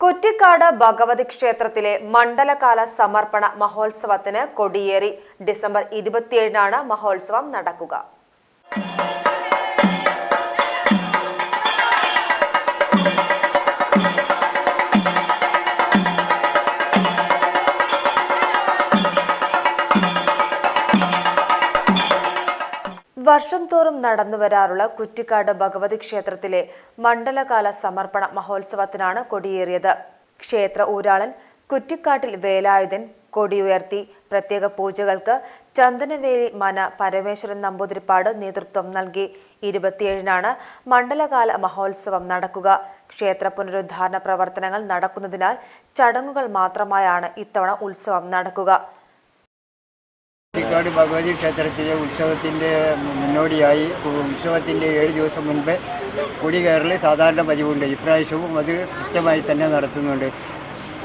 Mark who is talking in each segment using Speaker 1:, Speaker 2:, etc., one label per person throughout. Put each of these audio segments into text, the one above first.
Speaker 1: കുറ്റിക്കാട് ഭഗവതി ക്ഷേത്രത്തിലെ മണ്ഡലകാല സമർപ്പണ മഹോത്സവത്തിന് കൊടിയേറി ഡിസംബർ ഇരുപത്തിയേഴിനാണ് മഹോത്സവം നടക്കുക. വർഷം തോറും നടന്നുവരാറുള്ള കുറ്റിക്കാട് ഭഗവതി ക്ഷേത്രത്തിലെ മണ്ഡലകാല സമർപ്പണ മഹോത്സവത്തിനാണ് കൊടിയേറിയത്. ക്ഷേത്ര ഊരാളൻ കുറ്റിക്കാട്ടിൽ വേലായുധൻ കൊടിയുയർത്തി പ്രത്യേക പൂജകൾക്ക് ചന്ദനവേലി മന പരമേശ്വരൻ നമ്പൂതിരിപ്പാട് നേതൃത്വം നൽകി. ഇരുപത്തിയേഴിനാണ് മണ്ഡലകാല മഹോത്സവം നടക്കുക. ക്ഷേത്ര പുനരുദ്ധാരണ പ്രവർത്തനങ്ങൾ നടക്കുന്നതിനാൽ ചടങ്ങുകൾ മാത്രമായാണ് ഇത്തവണ ഉത്സവം നടക്കുക.
Speaker 2: കുറ്റിക്കാട് ഭഗവതി ക്ഷേത്രത്തിലെ ഉത്സവത്തിന്റെ മുന്നോടിയായി ഉത്സവത്തിന്റെ ഏഴ് ദിവസം മുൻപ് കൊടി കയറൽ സാധാരണ പതിവുണ്ട്. ഇപ്രാവശ്യവും അത് കൃത്യമായി തന്നെ നടത്തുന്നുണ്ട്.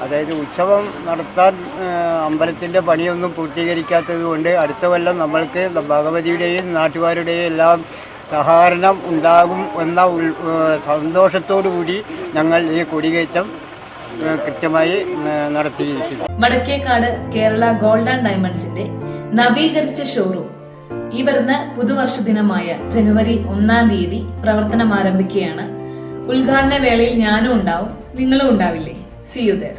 Speaker 2: അതായത് ഉത്സവം നടത്താൻ അമ്പലത്തിന്റെ പണിയൊന്നും പൂർത്തീകരിക്കാത്തത് കൊണ്ട് അടുത്ത കൊല്ലം നമ്മൾക്ക് ഭഗവതിയുടെയും നാട്ടുകാരുടെയും എല്ലാം സഹകരണം ഉണ്ടാകും എന്ന സന്തോഷത്തോടു കൂടി ഞങ്ങൾ ഈ കൊടികയറ്റം കൃത്യമായി നടത്തിയിരിക്കുന്നു.
Speaker 3: വടക്കേക്കാട് കേരള ഗോൾഡ് ആൻഡ് ഡയമണ്ട്സിന്റെ നവീകരിച്ച ഷോറൂം. ഈ വരുന്ന പുതുവർഷ ദിനമായ ജനുവരി ഒന്നാം തീയതി പ്രവർത്തനം ആരംഭിക്കുകയാണ്. ഉദ്ഘാടന വേളയിൽ ഞാനും ഉണ്ടാവും നിങ്ങളും ഉണ്ടാവില്ലേ? C you there